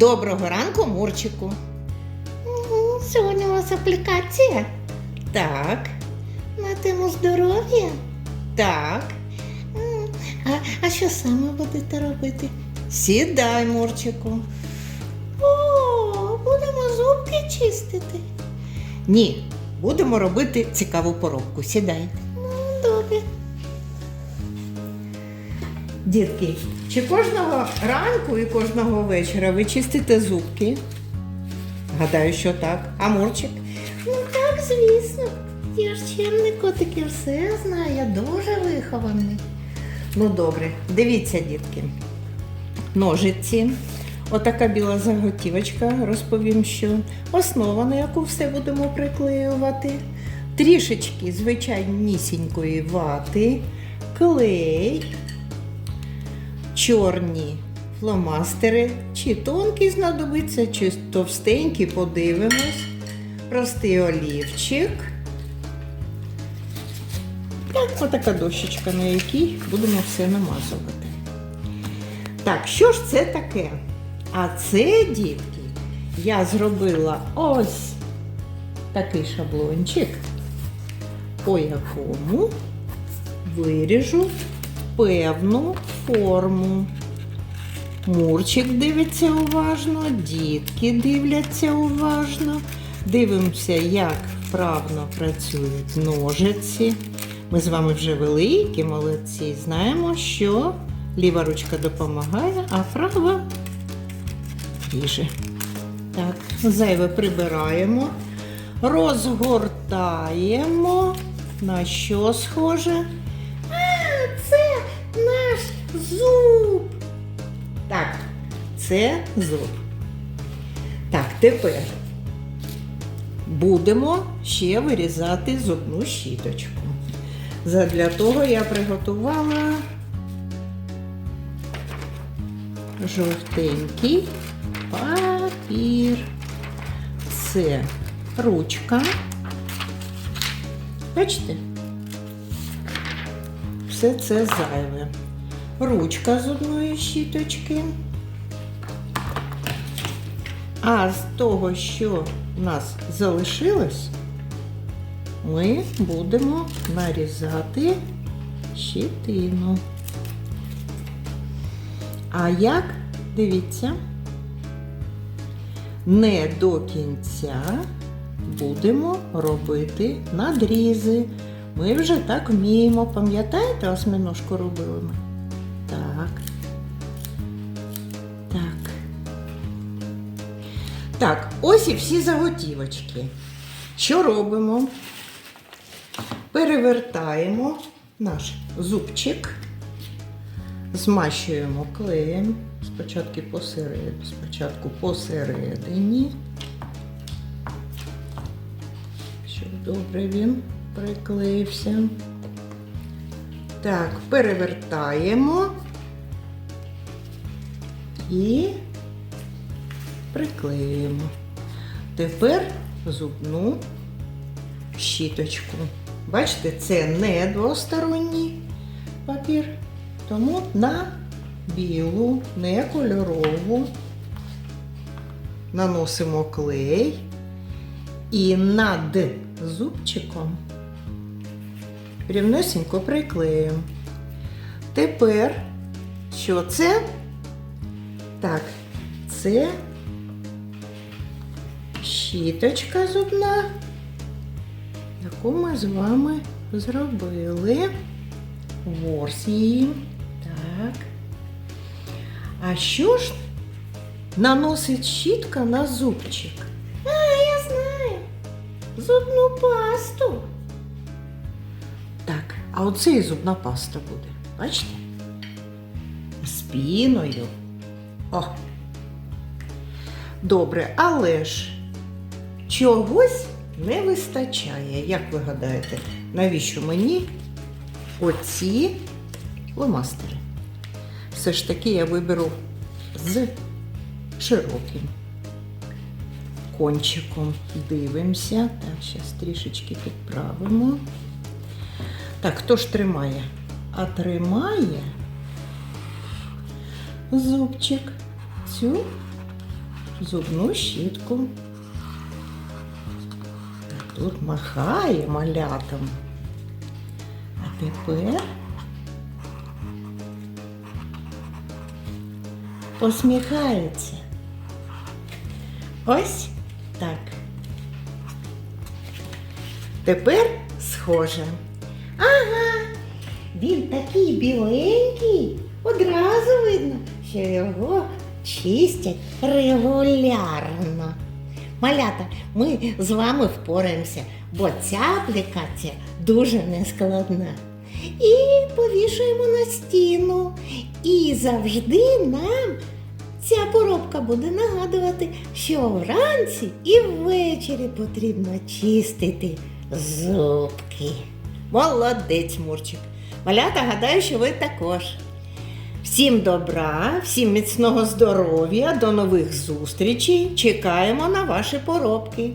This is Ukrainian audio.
Доброго ранку, Мурчику. Сьогодні у вас аплікація Так, на тему здоров'я. так. А, а що саме будете робити? Сідай, Мурчику. О, будемо зубки чистити. Ні, будемо робити цікаву поробку. Сідай. Дітки, чи кожного ранку і кожного вечора ви чистите зубки? Гадаю, що так. А Мурчик? Ну так, звісно. Я ж чемний котик, я все знаю, я дуже вихований. Ну добре, дивіться, дітки. Ножиці. Отака біла заготівочка, розповім, що основа, на яку все будемо приклеювати. Трішечки звичайнісінької вати, клей, чорні фломастери, чи тонкі знадобиться, чи товстенькі, подивимось. Простий олівчик. Так, отака дощечка, на якій будемо все намазувати. Так, що ж це таке? А це, дітки, я зробила ось такий шаблончик, по якому виріжу певну форму. Мурчик дивиться уважно, дітки дивляться уважно. Дивимося, як вправно працюють ножиці. Ми з вами вже великі, молодці. Знаємо, що ліва ручка допомагає, а права ріже. Так, зайве прибираємо, розгортаємо. На що схоже? Зуб. Так, це зуб. Так, тепер будемо ще вирізати зубну щіточку. Задля того я приготувала жовтенький папір. Це ручка. Бачите? Все це зайве. Ручка зубної щіточки. А з того, що в нас залишилось, ми будемо нарізати щитину. А як, дивіться, не до кінця будемо робити надрізи. Ми вже так вміємо. Пам'ятаєте, осьминожку робили ми? Так. Так, ось і всі заготівочки. Що робимо? Перевертаємо наш зубчик, змащуємо клеєм. Спочатку посеред, спочатку посередині, щоб добре він приклеївся. Так, перевертаємо і приклеюємо. Тепер зубну щіточку. Бачите, це не двосторонній папір, тому на білу, не кольорову наносимо клей і над зубчиком рівнесенько приклеюємо. Тепер що це? Так, це щіточка зубна, яку ми з вами зробили. Ворс її. Так. А що ж наносить щітка на зубчик? А, я знаю. Зубну пасту. Так, а оце і зубна паста буде. Бачите? З піною. О. Добре, але ж чогось не вистачає. Як ви гадаєте, навіщо мені оці фломастери? Все ж таки я виберу з широким кончиком. Дивимося. Так, зараз трішечки підправимо. Так, хто ж тримає? А тримає зубчик цю зубну щітку. Тут махає малятом. А тепер посміхається. Ось так. Тепер схоже. Ага, він такий біленький. Одразу видно, що його чистять регулярно. Малята, ми з вами впораємося, бо ця аплікація дуже нескладна. І повішуємо на стіну. І завжди нам ця поробка буде нагадувати, що вранці і ввечері потрібно чистити зубки. Молодець, Мурчик. Малята, гадаю, що ви також. Всім добра, всім міцного здоров'я, до нових зустрічей. Чекаємо на ваші поробки.